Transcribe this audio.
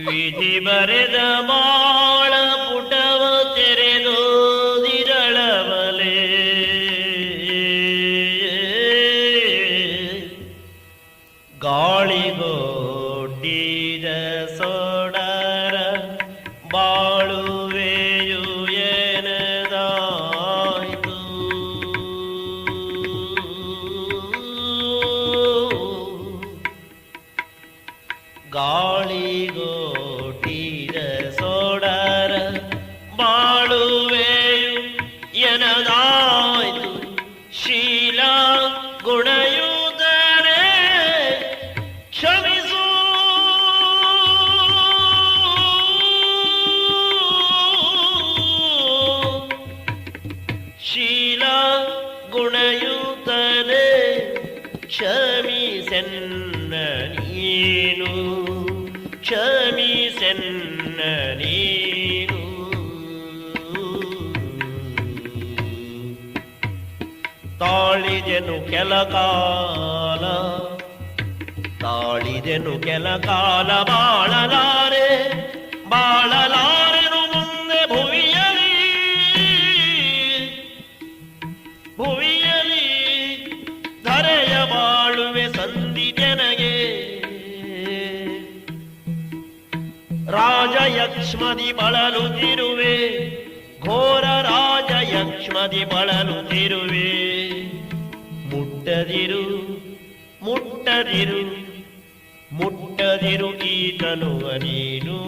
ವಿಧಿ ಬರೆದ ಬಾಳ ಪುಟವ ತೆರೆದೋದಿರಳವಲೆ ಗಾಳಿಗೋಡಿದ ಸೋಡರ ಬಾಳುವೆಯು ಗಾಳಿಗೋಟಿದ ಸೋಡರ ಬಾಳುವೆಯು ಎನದಾಯ್ತು ಶೀಲ ಗುಣಯುದರೆ ಕ್ಷಮಿಸು ಶೀಲ ಗುಣಯುತನೆ ಕ್ಷಮಿಸೆನ್ನ ನೀನು ಕ್ಷಮಿಸೆನ್ನ ನೀನು. ತಾಳಿದೆನು ಕೆಲಕಾಲ ತಾಳಿದೆನು ಕೆಲಕಾಲ ಬಾಳಲಾರೆ ಬಾಳಲಾರೆನು ರಾಜಯಕ್ಷ್ಮದಿ ಬಳಲುತ್ತಿರುವೆ ಘೋರ ರಾಜಯಕ್ಷ್ಮದಿ ಬಳಲುತ್ತಿರುವೆ ಮುಟ್ಟದಿರು ಮುಟ್ಟದಿರು ಮುಟ್ಟದಿರು ಈತನುವ ನೀನು.